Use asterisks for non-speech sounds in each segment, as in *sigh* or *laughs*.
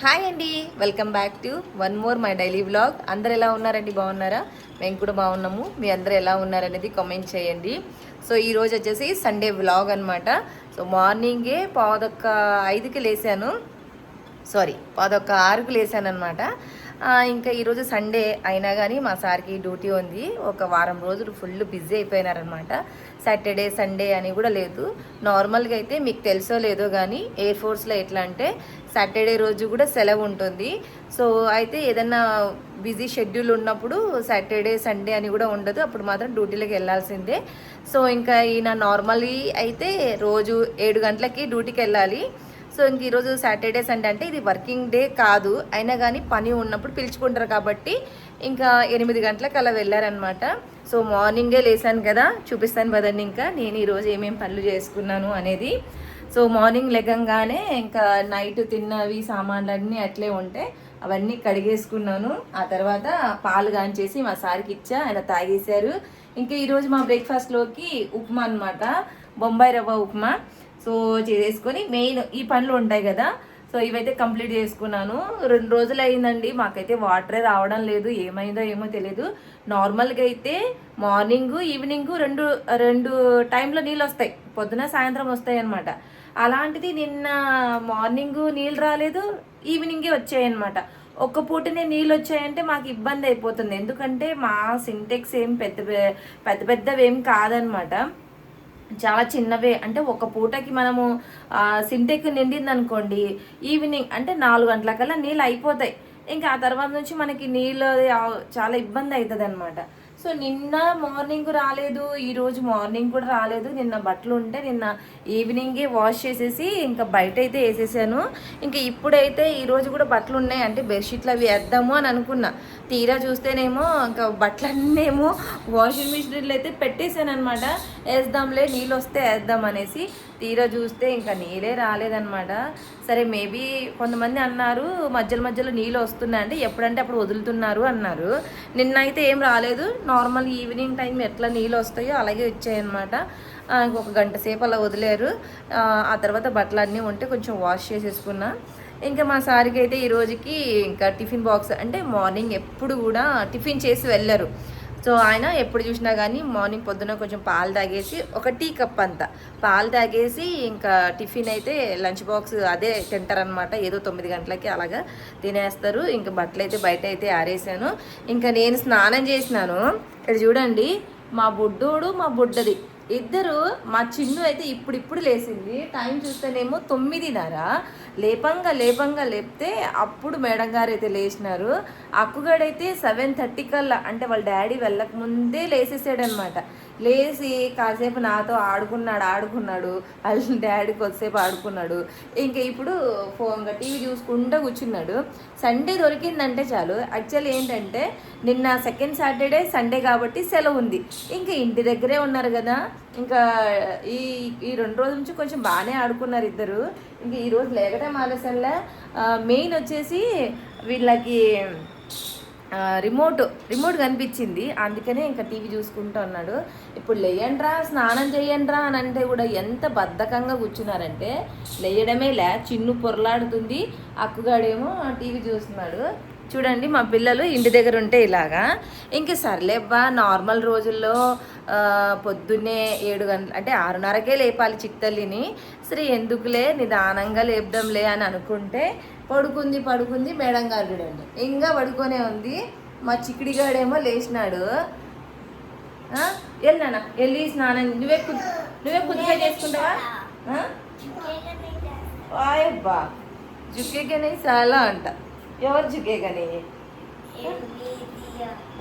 Hi అండి. Welcome back to one more my daily vlog. అందరు ఎలా ఉన్నారండి? బాగున్నారా? మేము కూడా బాగున్నాము. మీ అందరు ఎలా ఉన్నారనేది కామెంట్ చేయండి. సో ఈ రోజు వచ్చేసి సండే వ్లాగ్ అనమాట సో మార్నింగే పాదొక్క ఐదుకి లేసాను సారీ పాదొక్క ఆరుకు లేసాను అనమాట ఇంకా ఈరోజు సండే అయినా కానీ మా సార్కి డ్యూటీ ఉంది. ఒక వారం రోజులు ఫుల్ బిజీ అయిపోయినారనమాట సాటర్డే సండే అని కూడా లేదు. నార్మల్గా అయితే మీకు తెలుసో లేదో కానీ ఎయిర్ ఫోర్స్లో ఎట్లా అంటే సాటర్డే రోజు కూడా సెలవు ఉంటుంది. సో అయితే ఏదన్నా బిజీ షెడ్యూల్ ఉన్నప్పుడు సాటర్డే సండే అని కూడా ఉండదు. అప్పుడు మాత్రం డ్యూటీలోకి వెళ్ళాల్సిందే. సో ఇంకా ఈయన నార్మల్లీ అయితే రోజు ఏడు గంటలకి డ్యూటీకి వెళ్ళాలి. సో ఇంక ఈరోజు సాటర్డే సండే అంటే ఇది వర్కింగ్ డే కాదు. అయినా కానీ పని ఉన్నప్పుడు పిలుచుకుంటారు కాబట్టి ఇంకా ఎనిమిది గంటలకు అలా వెళ్ళారనమాట సో మార్నింగే లేసాను కదా చూపిస్తాను కదండి ఇంకా. నేను ఈరోజు ఏమేమి పనులు చేసుకున్నాను అనేది. సో మార్నింగ్ లెగంగానే ఇంకా నైట్ తిన్నవి సామాన్లు అన్నీ అట్లే ఉంటాయి అవన్నీ కడిగేసుకున్నాను. ఆ తర్వాత పాలు కాంచేసి మా సార్కి ఇచ్చా ఆయన తాగేశారు. ఇంకా ఈరోజు మా బ్రేక్ఫాస్ట్లోకి ఉప్మా అనమాట బొంబాయి రవ్వ ఉప్మా. సో చేసేసుకొని మెయిన్ ఈ పనులు ఉంటాయి కదా సో ఇవైతే కంప్లీట్ చేసుకున్నాను. రెండు రోజులు అయిందండి మాకైతే వాటరే రావడం లేదు ఏమైందో ఏమో తెలియదు నార్మల్గా అయితే మార్నింగ్ ఈవినింగ్ రెండు రెండు టైంలో నీళ్ళు వస్తాయి పొద్దున సాయంత్రం వస్తాయి అనమాట అలాంటిది నిన్న మార్నింగ్ నీళ్ళు రాలేదు ఈవినింగే వచ్చాయన్నమాట. ఒక్క పూటనే నీళ్ళు వచ్చాయంటే మాకు ఇబ్బంది అయిపోతుంది. ఎందుకంటే మా సింటెక్స్ ఏం పెద్ద పెద్ద పెద్దవి ఏం కాదనమాట చాలా చిన్నవే. అంటే ఒక పూటకి మనము సింటెక్ నిండింది అనుకోండి ఈవినింగ్ అంటే నాలుగు గంటలకల్లా నీళ్ళు అయిపోతాయి. ఇంకా ఆ తర్వాత నుంచి మనకి నీళ్ళు చాలా ఇబ్బంది అవుతుంది అనమాట సో నిన్న మార్నింగ్ రాలేదు ఈరోజు మార్నింగ్ కూడా రాలేదు. నిన్న బట్టలు ఉంటే నిన్న ఈవినింగే వాష్ చేసేసి ఇంకా బయట అయితే వేసేసాను. ఇంకా ఇప్పుడైతే ఈరోజు కూడా బట్టలు ఉన్నాయి. అంటే బెడ్షీట్లు అవి వేద్దాము అని అనుకున్నా. తీరా చూస్తేనేమో ఇంకా బట్టలన్నేమో వాషింగ్ మిషన్లు అయితే పెట్టేశాను అనమాట వేద్దాంలే నీళ్ళు వస్తే వేద్దాం అనేసి. తీరా చూస్తే ఇంకా నీళ్ళే రాలేదనమాట సరే మేబీ కొంతమంది అన్నారు మధ్యలో మధ్యలో నీళ్ళు వస్తున్నాయంటే ఎప్పుడంటే అప్పుడు వదులుతున్నారు అన్నారు. నిన్న అయితే ఏం రాలేదు. నార్మల్ ఈవినింగ్ టైం ఎట్లా నీళ్ళు వస్తాయో అలాగే వచ్చాయన్నమాట. ఇంకొక గంట సేపు అలా వదిలేరు. ఆ తర్వాత బట్టలు అన్నీ ఉంటే కొంచెం వాష్ చేసేసుకున్నా. ఇంకా మా సార్కి అయితే ఈ రోజుకి ఇంకా టిఫిన్ బాక్స్ అంటే మార్నింగ్ ఎప్పుడు కూడా టిఫిన్ చేసి వెళ్ళరు. సో ఆయన ఎప్పుడు చూసినా కానీ మార్నింగ్ పొద్దున కొంచెం పాలు తాగేసి ఒక టీ కప్ అంతా. పాలు తాగేసి ఇంకా టిఫిన్ అయితే లంచ్ బాక్స్ అదే తింటారనమాట ఏదో తొమ్మిది గంటలకి అలాగా తినేస్తారు. ఇంకా బట్టలు అయితే బయట అయితే ఆరేసాను. ఇంకా నేను స్నానం చేసినాను. ఇక్కడ చూడండి మా బుడ్డోడు మా బుడ్డది. ఇద్దరు మా చిన్ను అయితే ఇప్పుడిప్పుడు లేచింది. టైం చూస్తేనేమో తొమ్మిదిన్నర. లేపంగా లేపంగా లేపితే అప్పుడు మేడం గారు అయితే లేచినారు. అక్కుగాడైతే సెవెన్ థర్టీ కల్లా అంటే వాళ్ళ డాడీ వెళ్ళక ముందే లేసేసాడనమాట. లేచి కాసేపు నాతో ఆడుకున్నాడు ఆడుకున్నాడు. వాళ్ళ డాడీ కొద్దిసేపు ఆడుకున్నాడు. ఇంకా ఇప్పుడు ఫోన్గా టీవీ చూసుకుంటూ కూర్చున్నాడు. సండే దొరికిందంటే చాలు. యాక్చువల్ ఏంటంటే నిన్న సెకండ్ సాటర్డే సండే కాబట్టి సెలవు ఉంది. ఇంకా ఇంటి దగ్గరే ఉన్నారు కదా. ఇంకా ఈ ఈ రెండు రోజుల నుంచి కొంచెం బాగానే ఆడుకున్నారు ఇద్దరు. ఇంకా ఈరోజు లేకటం ఆలస్యంలో. మెయిన్ వచ్చేసి వీళ్ళకి రిమోట్ రిమోట్ కనిపించింది. అందుకనే ఇంకా టీవీ చూసుకుంటూ ఉన్నాడు. ఇప్పుడు లేయండ్రా స్నానం చేయండ్రా అని అంటే కూడా ఎంత బద్ధకంగా కూర్చున్నారంటే లేయడమే లే చిన్ను పొరలాడుతుంది. అక్కుగాడేమో టీవీ చూస్తున్నాడు. చూడండి మా పిల్లలు ఇంటి దగ్గర ఉంటే ఇలాగా. ఇంక సర్లేబ్బా నార్మల్ రోజుల్లో పొద్దున్నే ఏడు గంటలు అంటే ఆరున్నరకే లేపాలి చిత్తల్లిని. సరే ఎందుకులే నిదానంగా లేపుదాంలే అని అనుకుంటే పడుకుంది పడుకుంది మేడం గారు చూడండి ఇంకా పడుకొనే ఉంది. మా చిక్కిడిగాడేమో లేచినాడు. వెళ్ళానా వెళ్ళి స్నానం నువ్వే కు నువ్వే కుదిగా చేసుకుంటావా? వాయబ్బా జుక్కేగానే చాలా అంట. ఎవరు జుకేగానే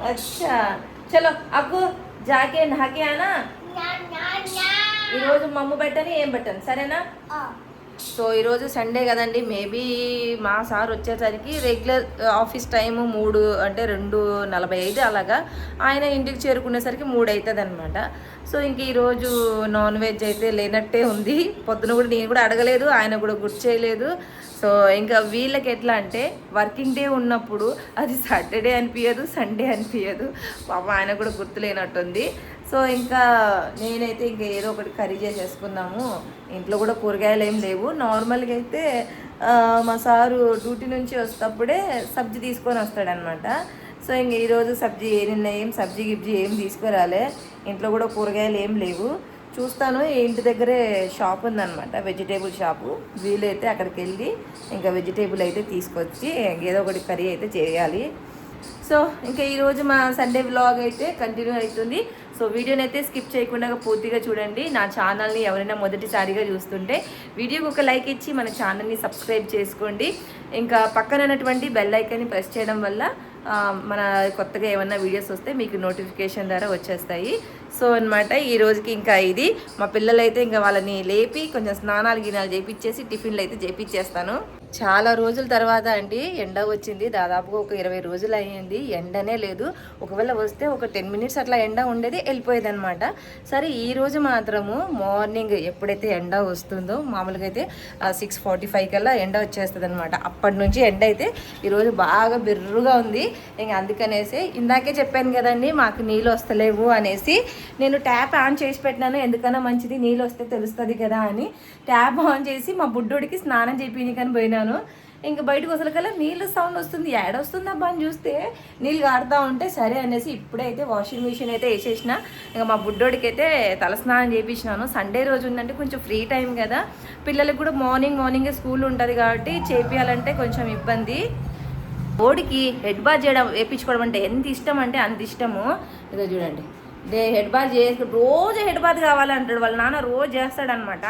అచ్చా. చలో అక్కు జాకే నాకే అనా? ఈరోజు మమ్మ పెట్టని ఏం పెట్టను సరేనా? సో ఈరోజు సండే కదండి మేబీ మా సార్ వచ్చేసరికి రెగ్యులర్ ఆఫీస్ టైము మూడు అంటే రెండు నలభై ఐదు అలాగా. ఆయన ఇంటికి చేరుకునేసరికి మూడు అవుతుంది అనమాట సో ఇంక ఈరోజు నాన్ వెజ్ అయితే లేనట్టే ఉంది. పొద్దున కూడా నేను కూడా అడగలేదు ఆయన కూడా గుర్తు చేయలేదు. సో ఇంకా వీళ్ళకి ఎట్లా అంటే వర్కింగ్ డే ఉన్నప్పుడు అది సాటర్డే అనిపించదు సండే అనిపించదు పాప ఆయన కూడా గుర్తులేనట్టుంది సో ఇంకా నేనైతే ఇంకా ఏదో ఒకటి కర్రీ చేసేసుకున్నాము ఇంట్లో కూడా కూరగాయలు ఏం లేవు. నార్మల్గా అయితే మా సారు డ్యూటీ నుంచి వస్తప్పుడే సబ్జీ తీసుకొని వస్తాడనమాట సో ఇంక ఈరోజు సబ్జీ నిన్న ఏం సబ్జీ గిబ్జీ ఏం తీసుకురాలే. ఇంట్లో కూడా కూరగాయలు ఏం లేవు. చూస్తాను ఇంటి దగ్గరే షాప్ ఉందన్నమాట వెజిటేబుల్ షాపు వీలైతే అక్కడికి వెళ్ళి ఇంకా వెజిటేబుల్ అయితే తీసుకొచ్చి ఏదో ఒకటి కర్రీ అయితే చేయాలి. సో ఇంకా ఈరోజు మా సండే వ్లాగ్ అయితే కంటిన్యూ అవుతుంది. సో వీడియోని అయితే స్కిప్ చేయకుండా పూర్తిగా చూడండి. నా ఛానల్ని ఎవరైనా మొదటిసారిగా చూస్తుంటే వీడియోకి ఒక లైక్ ఇచ్చి మన ఛానల్ని సబ్స్క్రైబ్ చేసుకోండి. ఇంకా పక్కన ఉన్నటువంటి బెల్ ఐకాన్ని ప్రెస్ చేయడం వల్ల మన కొత్తగా ఏమన్నా వీడియోస్ వస్తే మీకు నోటిఫికేషన్ ద్వారా వచ్చేస్తాయి. సో అనమాట ఈ రోజుకి ఇంకా ఇది. మా పిల్లలైతే ఇంకా వాళ్ళని లేపి కొంచెం స్నానాలు గినాలు చేపించేసి టిఫిన్లు అయితే చేపించేస్తాను చాలా రోజుల తర్వాత అండి ఎండ వచ్చింది. దాదాపుగా ఒక ఇరవై రోజులు అయ్యింది. ఎండనే లేదు. ఒకవేళ వస్తే ఒక టెన్ మినిట్స్ అట్లా ఎండ ఉండేది వెళ్ళిపోయేది అనమాట సరే ఈ రోజు మాత్రము మార్నింగ్ ఎప్పుడైతే ఎండ వస్తుందో మామూలుగా అయితే సిక్స్ ఫార్టీ ఫైవ్ కల్లా ఎండ వచ్చేస్తుంది అనమాట అప్పటి నుంచి ఎండ అయితే ఈరోజు బాగా బిర్రుగా ఉంది. ఇంకా అందుకనేసి ఇందాకే చెప్పాను కదండి మాకు నీళ్ళు వస్తలేవు అనేసి నేను ట్యాప్ ఆన్ చేసి పెట్టినాను. ఎందుకన్నా మంచిది నీళ్ళు వస్తే తెలుస్తుంది కదా అని ట్యాప్ ఆన్ చేసి మా బుడ్డోడికి స్నానం చేయించని పోయినాను. ఇంకా బయటకు వసలకల్లా నీళ్ళు సౌండ్ వస్తుంది. యాడ్ వస్తుంది అబ్బా అని చూస్తే నీళ్ళు కాడుతూ ఉంటే సరే అనేసి ఇప్పుడైతే వాషింగ్ మిషన్ అయితే వేసేసిన. ఇంకా మా బుడ్డోడికి అయితే తలస్నానం చేయించినాను సండే రోజు ఉందంటే కొంచెం ఫ్రీ టైం కదా. పిల్లలకు కూడా మార్నింగ్ మార్నింగే స్కూల్ ఉంటుంది కాబట్టి చేపియాలంటే కొంచెం ఇబ్బంది. బోడికి హెడ్ బాత్ చేయడం వేయించుకోవడం అంటే ఎంత ఇష్టం అంటే అంత ఇష్టము. ఇదో చూడండి. హెడ్ బాత్ చేసి రోజు హెడ్ బాత్ కావాలంటాడు. వాళ్ళ నాన్న రోజు చేస్తాడనమాట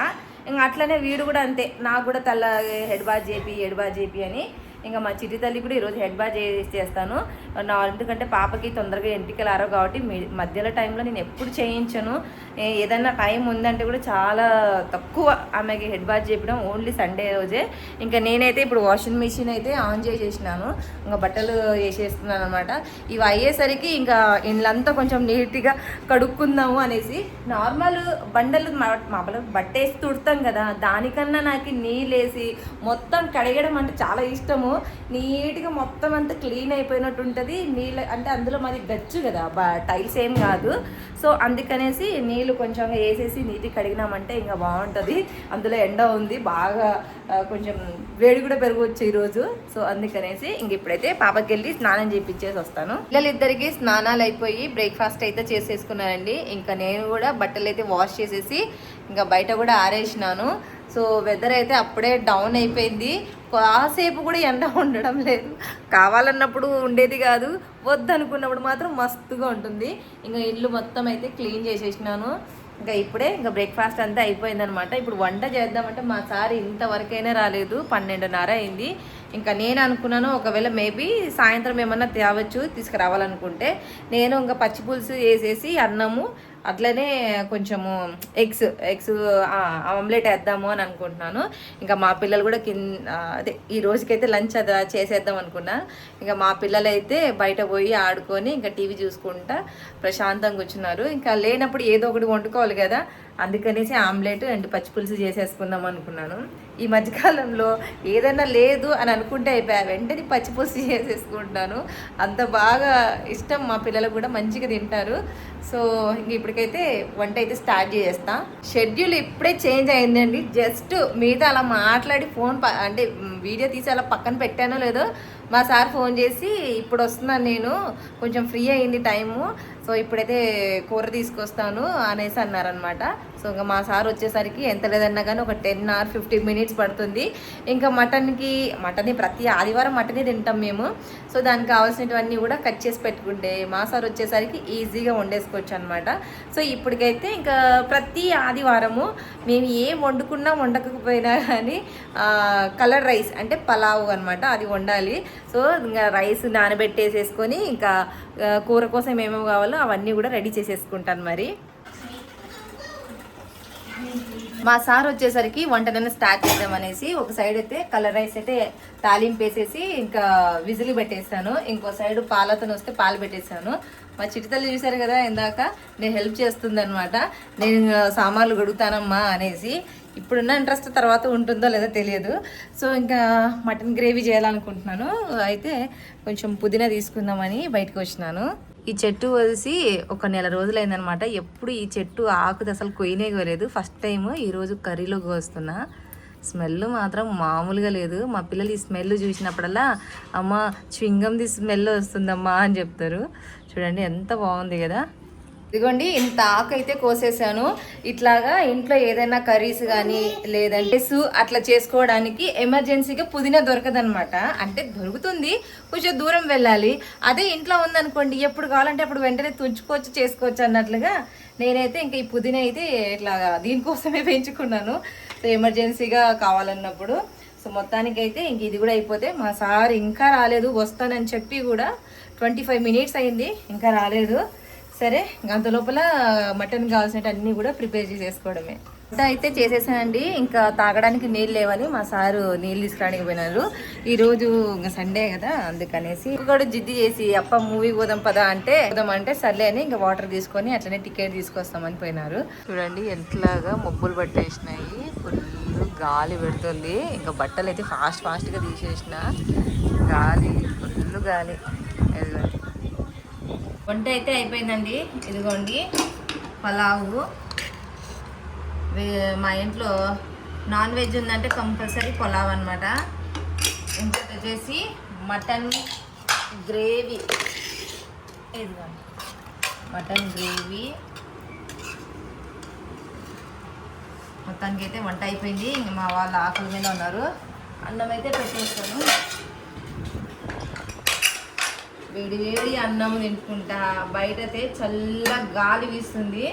ఇంకా అట్లనే వీడు కూడా అంతే. నాకు కూడా తల హెడ్ బాత్ చేపి హెడ్ బాత్ చేపి అని ఇంకా మా చిట్టి తల్లి కూడా ఈరోజు హెడ్ బాత్ చేస్తాను. నా ఎందుకంటే పాపకి తొందరగా ఎంటికలు ఆరో కాబట్టి మీ- మధ్యలో టైంలో నేను ఎప్పుడు చేయించను. ఏదైనా ఏదన్నా టైం ఉందంటే కూడా చాలా తక్కువ ఆమెకి హెడ్ బాత్ చేయడం ఓన్లీ సండే రోజే. ఇంకా నేనైతే ఇప్పుడు వాషింగ్ మిషన్ అయితే ఆన్ చేసేసినాను. ఇంకా బట్టలు వేసేస్తున్నాను అనమాట ఇవి అయ్యేసరికి ఇంకా ఇండ్లంతా కొంచెం నీట్గా కడుక్కుందాము అనేసి నార్మల్ బండలు మా- బట్ట బట్టేసి తుడతాం కదా. దానికన్నా నాకు నీళ్ళేసి మొత్తం కడగడం అంటే చాలా ఇష్టము. నీట్గా మొత్తం అంతా క్లీన్ అయిపోయినట్టు ఉంటుంది. నీళ్ళు అంటే అందులో మాది గచ్చు కదా టైల్స్ ఏం కాదు. సో అందుకనేసి నీళ్ళు కొంచెం వేసేసి నీట్గా కడిగినామంటే ఇంకా బాగుంటుంది. అందులో ఎండ ఉంది బాగా కొంచెం వేడి కూడా పెరగవచ్చు ఈరోజు. సో అందుకనేసి ఇంక ఇప్పుడైతే పాపకి వెళ్ళి స్నానం చేయించేసి వస్తాను. పిల్లలిద్దరికి స్నానాలు అయిపోయి బ్రేక్ఫాస్ట్ అయితే చేసేసుకున్నానండి. ఇంకా నేను కూడా బట్టలు అయితే వాష్ చేసేసి ఇంకా బయట కూడా ఆరేసినాను. సో వెదర్ అయితే అప్పుడే డౌన్ అయిపోయింది. కాసేపు కూడా ఎండ ఉండడం లేదు. కావాలన్నప్పుడు ఉండేది కాదు. వద్దనుకున్నప్పుడు మాత్రం మస్తుగా ఉంటుంది. ఇంకా ఇల్లు మొత్తం అయితే క్లీన్ చేసేసినాను. ఇంకా ఇప్పుడే ఇంకా బ్రేక్ఫాస్ట్ అంతా అయిపోయిందనమాట. ఇప్పుడు వంట చేద్దామంటే మా సార్ ఇంతవరకైనా రాలేదు. పన్నెండున్నర అయింది. ఇంకా నేను అనుకున్నాను ఒకవేళ మేబీ సాయంత్రం ఏమన్నా తేవచ్చు తీసుకురావాలనుకుంటే. నేను ఇంకా పచ్చి పులుసు వేసేసి అన్నము అట్లనే కొంచెము ఎగ్స్ ఎగ్స్ ఆమ్లెట్ వేద్దాము అని అనుకుంటున్నాను. ఇంకా మా పిల్లలు కూడా కింద అదే ఈ రోజుకైతే లంచ్ అది చేసేద్దాం అనుకున్నా. ఇంకా మా పిల్లలు అయితే బయట పోయి ఆడుకొని ఇంకా టీవీ చూసుకుంటా ప్రశాంతంగా కూర్చున్నారు. ఇంకా లేనప్పుడు ఏదో ఒకటి వండుకోవాలి కదా. అందుకనేసి ఆమ్లెట్ అండ్ పచ్చి పులుసు చేసేసుకుందాం అనుకున్నాను. ఈ మధ్యకాలంలో ఏదైనా లేదు అని అనుకుంటే అయిపోయా వెంటనే పచ్చి చేసేసుకుంటాను. అంత బాగా ఇష్టం మా పిల్లలు కూడా మంచిగా తింటారు. సో ఇంక ఇప్పటికైతే వంట అయితే స్టార్ట్ చేసేస్తా. షెడ్యూల్ ఇప్పుడే చేంజ్ అయిందండి. జస్ట్ మీతో అలా మాట్లాడి ఫోన్ ప- అంటే వీడియో తీసి అలా పక్కన పెట్టానో లేదో మా సార్ ఫోన్ చేసి ఇప్పుడు వస్తున్నాను నేను. కొంచెం ఫ్రీ అయింది టైము. సో ఇప్పుడైతే కూర తీసుకొస్తాను అనేసి అన్నారనమాట సో ఇంకా మా సార్ వచ్చేసరికి ఎంత లేదన్నా కానీ ఒక టెన్ ఆర్ ఫిఫ్టీన్ మినిట్స్ పడుతుంది. ఇంకా మటన్కి మటన్ ప్రతి ఆదివారం మటనే తింటాం మేము. సో దానికి కావాల్సినవన్నీ కూడా కట్ చేసి పెట్టుకుంటే మా సార్ వచ్చేసరికి ఈజీగా వండేసుకోవచ్చు అనమాట సో ఇప్పటికైతే ఇంకా ప్రతి ఆదివారము మేము ఏం వండుకున్నా వండకపోయినా కానీ కలర్ రైస్ అంటే పలావ్ అనమాట అది వండాలి. సో ఇంకా రైస్ నానబెట్టేసేసుకొని ఇంకా కూర కోసం ఏమేమి కావాలో అవన్నీ కూడా రెడీ చేసేసుకుంటాను మరి. మా సార్ వచ్చేసరికి వంటనైనా స్టార్ట్ చేద్దామనేసి ఒక సైడ్ అయితే కలర్ రైస్ అయితే తాలింపు వేసేసి ఇంకా విజిలి పెట్టేసాను ఇంకో సైడ్ పాలతను వస్తే పాలు పెట్టేశాను. మా చిటితల్లి చూశారు కదా ఇందాక నేను హెల్ప్ చేస్తుంది అనమాట నేను సామాన్లు గడుగుతానమ్మా అనేసి. ఇప్పుడున్న ఇంట్రెస్ట్ తర్వాత ఉంటుందో లేదో తెలియదు. సో ఇంకా మటన్ గ్రేవీ చేయాలనుకుంటున్నాను. అయితే కొంచెం పుదీనా తీసుకుందామని బయటకు వచ్చినాను. ఈ చెట్టు వదిసి ఒక నెల రోజులైందనమాట. ఎప్పుడు ఈ చెట్టు ఆకుది అసలు కొయ్యనే కోలేదు ఫస్ట్ టైం ఈరోజు కర్రీలో కోస్తున్నా. స్మెల్ మాత్రం మామూలుగా లేదు. మా పిల్లలు ఈ స్మెల్ చూసినప్పుడల్లా అమ్మ ది స్మెల్ వస్తుందమ్మా అని చెప్తారు. చూడండి ఎంత బాగుంది కదా. ఇదిగోండి ఇంత ఆకు అయితే కోసేసాను. ఇట్లాగా ఇంట్లో ఏదైనా కర్రీస్ కానీ లేదంటే సు అట్లా చేసుకోవడానికి ఎమర్జెన్సీగా పుదీనా దొరకదనమాట అంటే దొరుకుతుంది కొంచెం దూరం వెళ్ళాలి. అదే ఇంట్లో ఉందనుకోండి ఎప్పుడు కావాలంటే అప్పుడు వెంటనే తుంచుకోవచ్చు చేసుకోవచ్చు అన్నట్లుగా. నేనైతే ఇంకా ఈ పుదీనా అయితే ఇట్లా దీనికోసమే *laughs* పెంచుకున్నాను. సో ఎమర్జెన్సీగా కావాలన్నప్పుడు. సో మొత్తానికి అయితే ఇంక ఇది కూడా అయిపోతే మా సార్ ఇంకా రాలేదు వస్తానని చెప్పి కూడా ట్వంటీ ఫైవ్ మినిట్స్ అయింది ఇంకా రాలేదు. సరే అంత లోపల మటన్ కావాల్సినట్టు అన్నీ కూడా ప్రిపేర్ చేసేసుకోవడమే. అయితే చేసేసానండి. ఇంకా తాగడానికి నీళ్ళు లేవని మా సారు నీళ్ళు తీసుకురానికి పోయినారు. ఈరోజు ఇంకా సండే కదా అందుకనేసి ఇంకొకటి జిద్ది చేసి అప్ప మూవీ పోదాం పదా అంటే పోదాం అంటే సర్లే అని ఇంకా వాటర్ తీసుకొని అట్లనే టికెట్ తీసుకొస్తామని పోయినారు. చూడండి ఎంతలాగా మబ్బులు పట్టేసినాయి. ఫుల్ గాలి పెడుతుంది. ఇంకా బట్టలు అయితే ఫాస్ట్ ఫాస్ట్గా తీసేసిన. గాలి ఫుల్ గాలి. వంట అయితే అయిపోయిందండి. ఇదిగోండి పలావు. వే- మా ఇంట్లో నాన్ వెజ్ ఉందంటే కంపల్సరీ పొలావ్ అనమాట ఇంకోటి వచ్చేసి మటన్ గ్రేవీ. ఇదిగోండి మటన్ గ్రేవీ. మొత్తానికి అయితే వంట అయిపోయింది. ఇంక మా వాళ్ళ ఆకుల మీద ఉన్నారు. అన్నం అయితే పెట్టేస్తాను. వేడి వేడి అన్నం తింటుకుంటా బయటతే చల్ల గాలి వీస్తుంది.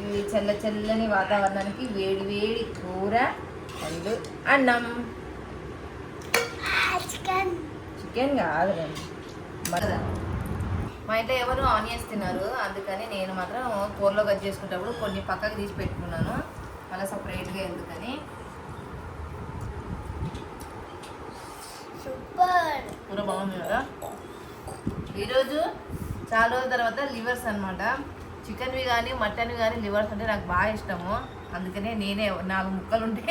ఈ చల్ల చల్లని వాతావరణానికి వేడి వేడి కూర అండ్ అన్నం. చికెన్. కాదు మరద మా ఇంట్లో ఎవరు ఆనియన్స్ తిన్నారు అందుకని నేను మాత్రం కూరలో కట్ చేసుకునేటప్పుడు కొన్ని పక్కకు తీసి పెట్టుకున్నాను. మళ్ళీ సపరేట్గా ఎందుకని. సూపర్. కూర బాగుంది కదా? ఈరోజు చాలా రోజుల తర్వాత లివర్స్ అనమాట చికెన్వి కానీ మటన్వి కానీ లివర్స్ అంటే నాకు బాగా ఇష్టము. అందుకనే నేనే నాలుగు ముక్కలు ఉంటే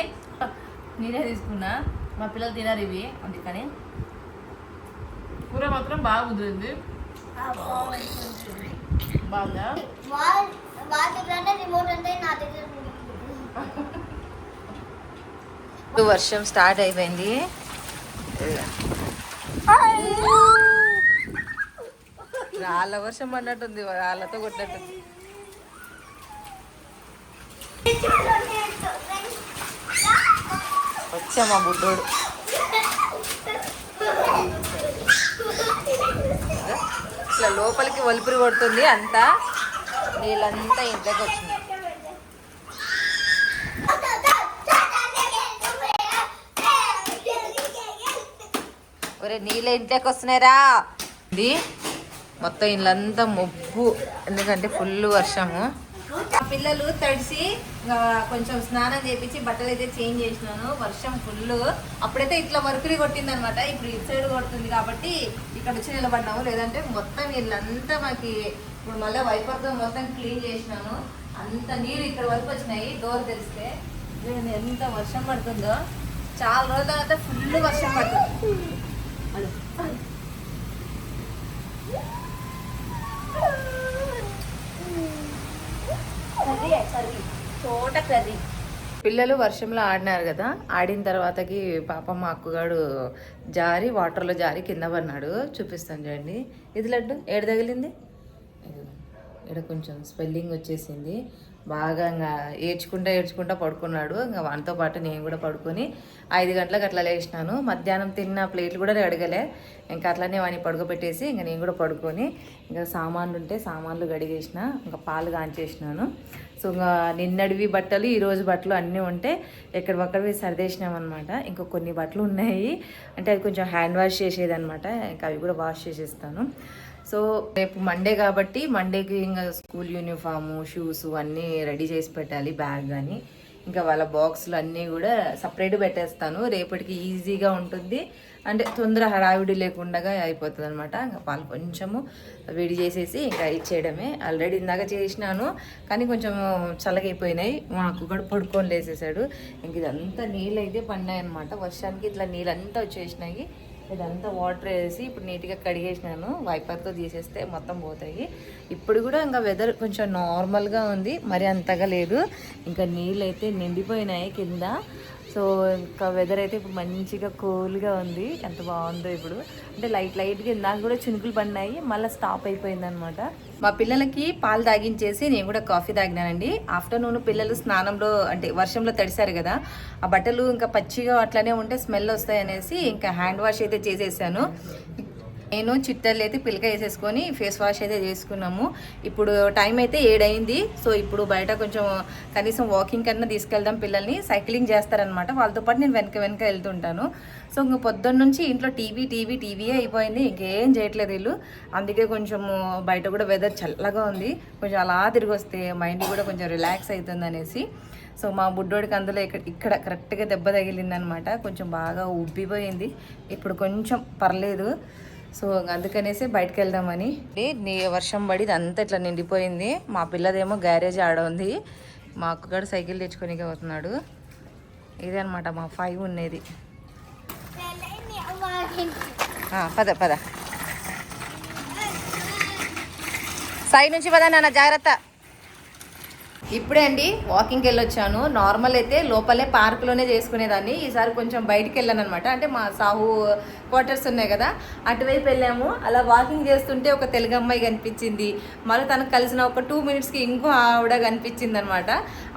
*laughs* నేనే తీసుకున్నా. మా పిల్లలు తినరు ఇవి అందుకని. కూర మాత్రం బాగా కుదిరింది. బాగుందా వాళ్ళ దగ్గర రిమోట్ అంటే నా దగ్గర *laughs* వర్షం స్టార్ట్ అయిపోయింది. రాళ్ళ వర్షం పడినట్టుంది రాళ్ళతో కొట్టినట్టుంది. వచ్చా మా బుడ్డోడు. ఇట్లా లోపలికి ఒలిపిరి కొడుతుంది అంతా. నీళ్ళంతా ఇంట్లోకి వచ్చింది. ఒరే నీళ్ళ ఇంట్లోకి వస్తున్నాయిరా. ఇది మొత్తం ఇల్లంతా మొబ్బు. ఎందుకంటే ఫుల్ వర్షము. ఆ పిల్లలు తడిసి కొంచెం స్నానం చేపించి బట్టలు అయితే చేంజ్ చేసినాను. వర్షం ఫుల్ అప్పుడైతే ఇట్లా వరకురి కొట్టింది అనమాట ఇప్పుడు ఇటు సైడ్ కొడుతుంది కాబట్టి ఇక్కడ వచ్చి నిలబడినాము లేదంటే మొత్తం వీళ్ళంతా మాకి ఇప్పుడు మళ్ళీ వైపర్తో మొత్తం క్లీన్ చేసినాను. అంత నీరు ఇక్కడ వరకు వచ్చినాయి డోర్ తెలిస్తే. ఎంత వర్షం పడుతుందో. చాలా రోజుల తర్వాత ఫుల్ వర్షం పడుతుంది. కర్రీ కర్రీ తోట కర్రీ. పిల్లలు వర్షంలో ఆడినారు కదా ఆడిన తర్వాతకి పాప మా అక్కగాడు జారి వాటర్లో జారి కింద పడినాడు. చూపిస్తాను చూడండి. ఇది లడ్డు ఏడు తగిలింది? ఇక్కడ కొంచెం స్పెల్లింగ్ వచ్చేసింది. బాగా ఇంకా ఏడ్చుకుంటా ఏడ్చుకుంటా పడుకున్నాడు. ఇంకా వానితో పాటు నేను కూడా పడుకొని ఐదు గంటలకు అట్లా లేచినాను. మధ్యాహ్నం తిన్న ప్లేట్లు కూడా అడగలే. ఇంకా అట్లనే వాని పడుకోబెట్టేసి ఇంకా నేను కూడా పడుకొని ఇంకా సామాన్లు ఉంటే సామాన్లు గడిగేసిన ఇంకా పాలు కాంచేసినాను. సో ఇంకా నిన్నడివి బట్టలు ఈరోజు బట్టలు అన్నీ ఉంటే ఎక్కడివక్కడవి సర్దేసినాం అనమాట ఇంకా కొన్ని బట్టలు ఉన్నాయి. అంటే అది కొంచెం హ్యాండ్ వాష్ చేసేదన్నమాట. ఇంకా అవి కూడా వాష్ చేసేస్తాను. సో రేపు మండే కాబట్టి మండేకి ఇంకా స్కూల్ యూనిఫాము షూస్ అన్నీ రెడీ చేసి పెట్టాలి బ్యాగ్ కానీ ఇంకా వాళ్ళ బాక్సులు అన్నీ కూడా సపరేట్ పెట్టేస్తాను. రేపటికి ఈజీగా ఉంటుంది. అంటే తొందర హడావిడి లేకుండా అయిపోతుంది అనమాట ఇంకా పాలు కొంచెము వేడి చేసేసి ఇంకా ఇచ్చేయడమే. ఆల్రెడీ ఇందాక చేసినాను కానీ కొంచెం చల్లగైపోయినాయి. మాకు కూడా పడుకొని లేసేసాడు. ఇంక ఇదంతా నీళ్ళు అయితే పడినాయి అనమాట వర్షానికి ఇట్లా నీళ్ళంతా వచ్చేసినాయి. ఇదంతా వాటర్ వేసి ఇప్పుడు నీట్గా కడిగేసినాను. వైపర్తో తీసేస్తే మొత్తం పోతాయి. ఇప్పుడు కూడా ఇంకా వెదర్ కొంచెం నార్మల్గా ఉంది. మరి అంతగా లేదు. ఇంకా నీళ్ళు అయితే నిండిపోయినాయి కింద. సో ఇంకా వెదర్ అయితే ఇప్పుడు మంచిగా కూల్గా ఉంది. ఎంత బాగుందో ఇప్పుడు. అంటే లైట్ లైట్గా ఇందాక కూడా చినుకులు పడినాయి. మళ్ళీ స్టాప్ అయిపోయింది అనమాట మా పిల్లలకి పాలు తాగించేసి నేను కూడా కాఫీ తాగినానండి. ఆఫ్టర్నూన్ పిల్లలు స్నానంలో అంటే వర్షంలో తడిశారు కదా ఆ బట్టలు ఇంకా పచ్చిగా అట్లనే ఉంటే స్మెల్ వస్తాయి అనేసి ఇంకా హ్యాండ్ వాష్ అయితే చేసేసాను. నేను చిట్టర్లు అయితే పిల్లక వేసేసుకొని ఫేస్ వాష్ అయితే చేసుకున్నాము. ఇప్పుడు టైం అయితే ఏడైంది. సో ఇప్పుడు బయట కొంచెం కనీసం వాకింగ్ కన్నా తీసుకెళ్దాం పిల్లల్ని. సైక్లింగ్ చేస్తారనమాట వాళ్ళతో పాటు నేను వెనక వెనక వెళ్తుంటాను. సో ఇంక పొద్దున్న నుంచి ఇంట్లో టీవీ టీవీ టీవీయే అయిపోయింది. ఇంకేం చేయట్లేదు వీళ్ళు. అందుకే కొంచెం బయట కూడా వెదర్ చల్లగా ఉంది. కొంచెం అలా తిరిగి వస్తే మైండ్ కూడా కొంచెం రిలాక్స్ అవుతుంది అనేసి. సో మా బుడ్డోడికి అందులో ఇక్కడ ఇక్కడ కరెక్ట్గా దెబ్బ తగిలిందనమాట కొంచెం బాగా ఉబ్బిపోయింది ఇప్పుడు కొంచెం పర్లేదు. సో అందుకనేసి బయటకు వెళ్దామని నీ వర్షం పడి అంతా ఇట్లా నిండిపోయింది. మా పిల్లదేమో గ్యారేజ్ ఆడ ఉంది. మా అక్కగాడు సైకిల్ తెచ్చుకొని పోతున్నాడు. ఇదే అనమాట మా ఫైవ్ ఉండేది పద పద. సైడ్ నుంచి పద నాన్న జాగ్రత్త. ఇప్పుడే అండి వాకింగ్కి వెళ్ళొచ్చాను నార్మల్ అయితే లోపలే పార్క్లోనే చేసుకునేదాన్ని. ఈసారి కొంచెం బయటికి వెళ్ళాను అనమాట అంటే మా సాహు క్వార్టర్స్ ఉన్నాయి కదా అటువైపు వెళ్ళాము. అలా వాకింగ్ చేస్తుంటే ఒక తెలుగు అమ్మాయి కనిపించింది. మళ్ళీ తనకు కలిసిన ఒక టూ మినిట్స్కి ఇంకో ఆవిడ కనిపించింది అనమాట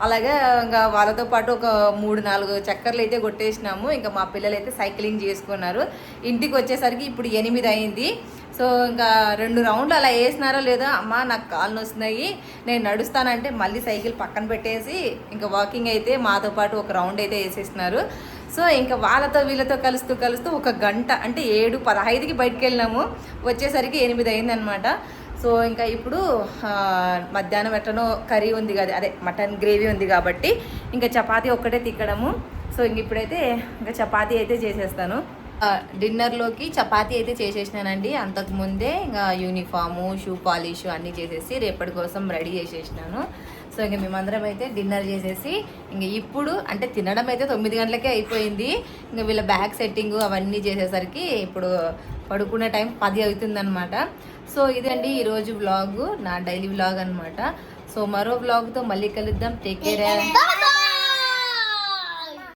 అలాగే ఇంకా వాళ్ళతో పాటు ఒక మూడు నాలుగు చక్కర్లు అయితే కొట్టేసినాము. ఇంకా మా పిల్లలు అయితే సైక్లింగ్ చేసుకున్నారు. ఇంటికి వచ్చేసరికి ఇప్పుడు ఎనిమిది అయింది. సో ఇంకా రెండు రౌండ్లు అలా వేసినారో లేదో అమ్మ నాకు కాళ్ళు వస్తున్నాయి నేను నడుస్తానంటే మళ్ళీ సైకిల్ పక్కన పెట్టేసి ఇంకా వాకింగ్ అయితే మాతో పాటు ఒక రౌండ్ అయితే వేసేసినారు. సో ఇంకా వాళ్ళతో వీళ్ళతో కలుస్తూ కలుస్తూ ఒక గంట అంటే ఏడు పదహైదుకి బయటకు వెళ్ళినాము. వచ్చేసరికి ఎనిమిది అయిందనమాట సో ఇంకా ఇప్పుడు మధ్యాహ్నం ఎట్లనో కర్రీ ఉంది కదా అదే మటన్ గ్రేవీ ఉంది కాబట్టి ఇంకా చపాతీ ఒక్కటే తిక్కడము. సో ఇంక ఇప్పుడైతే ఇంకా చపాతీ అయితే చేసేస్తాను. డిన్నర్లోకి చపాతీ అయితే చేసేసినానండి. అంతకు ముందే ఇంకా యూనిఫాము షూ పాలిష్ అన్నీ చేసేసి రేపటి కోసం రెడీ చేసేసినాను. సో ఇంక మేమందరం అయితే డిన్నర్ చేసేసి ఇంక ఇప్పుడు అంటే తినడం అయితే తొమ్మిది గంటలకే అయిపోయింది. ఇంకా వీళ్ళ బ్యాగ్ సెట్టింగ్ అవన్నీ చేసేసరికి ఇప్పుడు పడుకునే టైం పది అవుతుందన్నమాట. సో ఇదండి ఈరోజు వ్లాగ్ నా డైలీ వ్లాగ్ అనమాట సో మరో వ్లాగ్తో మళ్ళీ కలుద్దాం. Take care.